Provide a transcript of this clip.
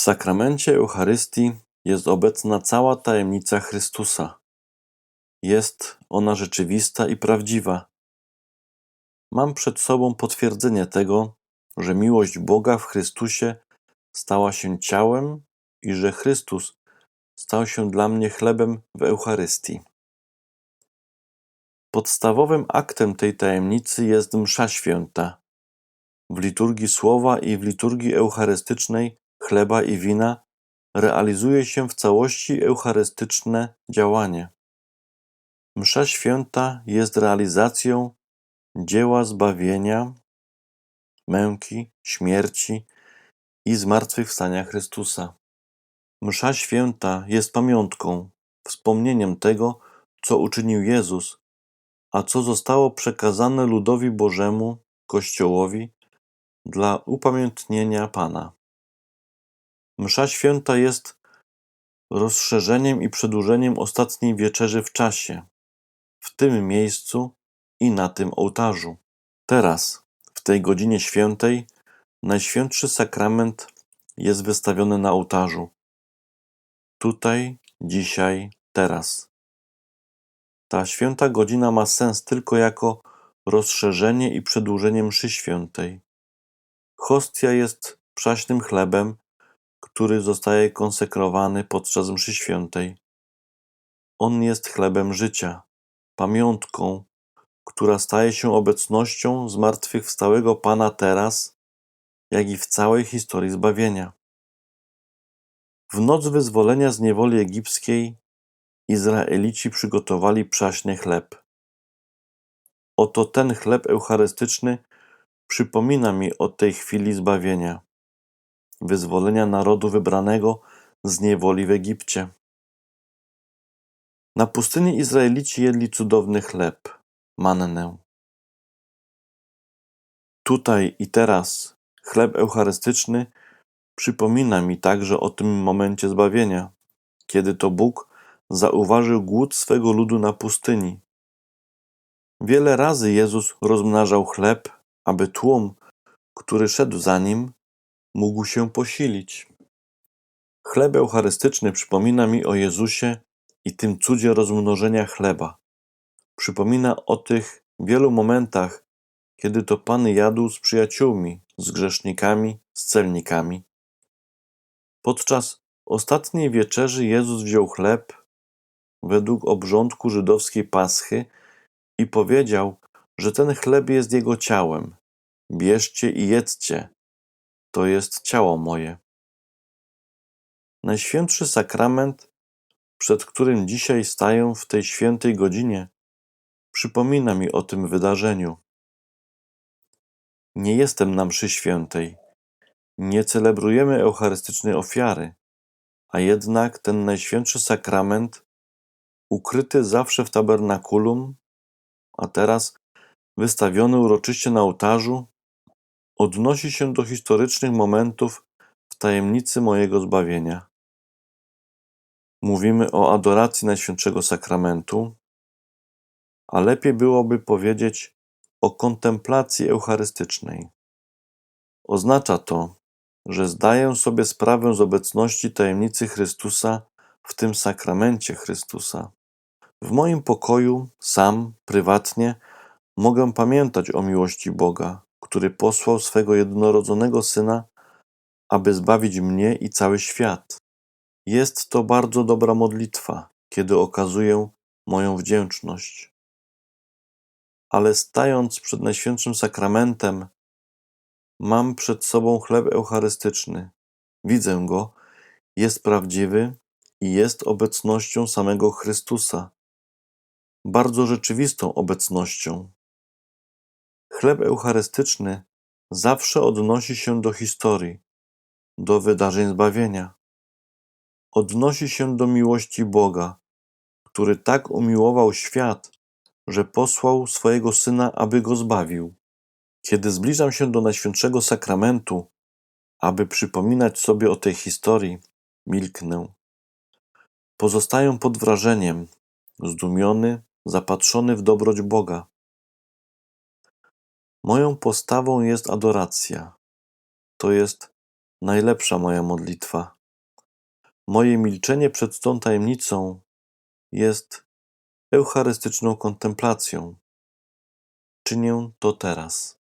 W sakramencie Eucharystii jest obecna cała tajemnica Chrystusa. Jest ona rzeczywista i prawdziwa. Mam przed sobą potwierdzenie tego, że miłość Boga w Chrystusie stała się ciałem i że Chrystus stał się dla mnie chlebem w Eucharystii. Podstawowym aktem tej tajemnicy jest Msza Święta. W liturgii słowa i w liturgii eucharystycznej chleba i wina realizuje się w całości eucharystyczne działanie. Msza Święta jest realizacją dzieła zbawienia, męki, śmierci i zmartwychwstania Chrystusa. Msza Święta jest pamiątką, wspomnieniem tego, co uczynił Jezus, a co zostało przekazane ludowi Bożemu, Kościołowi, dla upamiętnienia Pana. Msza Święta jest rozszerzeniem i przedłużeniem ostatniej wieczerzy w czasie, w tym miejscu i na tym ołtarzu. Teraz, w tej godzinie świętej, Najświętszy Sakrament jest wystawiony na ołtarzu. Tutaj, dzisiaj, teraz. Ta święta godzina ma sens tylko jako rozszerzenie i przedłużenie mszy świętej. Hostia jest przaśnym chlebem, który zostaje konsekrowany podczas mszy świętej. On jest chlebem życia, pamiątką, która staje się obecnością zmartwychwstałego Pana teraz, jak i w całej historii zbawienia. W noc wyzwolenia z niewoli egipskiej Izraelici przygotowali przaśny chleb. Oto ten chleb eucharystyczny przypomina mi o tej chwili zbawienia, wyzwolenia narodu wybranego z niewoli w Egipcie. Na pustyni Izraelici jedli cudowny chleb, mannę. Tutaj i teraz chleb eucharystyczny przypomina mi także o tym momencie zbawienia, kiedy to Bóg zauważył głód swego ludu na pustyni. Wiele razy Jezus rozmnażał chleb, aby tłum, który szedł za nim, mógł się posilić. Chleb eucharystyczny przypomina mi o Jezusie i tym cudzie rozmnożenia chleba. Przypomina o tych wielu momentach, kiedy to Pan jadł z przyjaciółmi, z grzesznikami, z celnikami. Podczas ostatniej wieczerzy Jezus wziął chleb według obrządku żydowskiej paschy i powiedział, że ten chleb jest Jego ciałem. Bierzcie i jedzcie, to jest ciało moje. Najświętszy sakrament, przed którym dzisiaj staję w tej świętej godzinie, przypomina mi o tym wydarzeniu. Nie jestem na mszy świętej, nie celebrujemy eucharystycznej ofiary, a jednak ten najświętszy sakrament, ukryty zawsze w tabernakulum, a teraz wystawiony uroczyście na ołtarzu, odnosi się do historycznych momentów w tajemnicy mojego zbawienia. Mówimy o adoracji Najświętszego Sakramentu, a lepiej byłoby powiedzieć o kontemplacji eucharystycznej. Oznacza to, że zdaję sobie sprawę z obecności tajemnicy Chrystusa w tym sakramencie Chrystusa. W moim pokoju, sam, prywatnie, mogę pamiętać o miłości Boga, który posłał swego jednorodzonego Syna, aby zbawić mnie i cały świat. Jest to bardzo dobra modlitwa, kiedy okazuję moją wdzięczność. Ale stając przed Najświętszym Sakramentem, mam przed sobą chleb eucharystyczny. Widzę go, jest prawdziwy i jest obecnością samego Chrystusa, bardzo rzeczywistą obecnością. Chleb eucharystyczny zawsze odnosi się do historii, do wydarzeń zbawienia. Odnosi się do miłości Boga, który tak umiłował świat, że posłał swojego Syna, aby go zbawił. Kiedy zbliżam się do Najświętszego Sakramentu, aby przypominać sobie o tej historii, milknę. Pozostaję pod wrażeniem, zdumiony, zapatrzony w dobroć Boga. Moją postawą jest adoracja, to jest najlepsza moja modlitwa. Moje milczenie przed tą tajemnicą jest eucharystyczną kontemplacją. Czynię to teraz.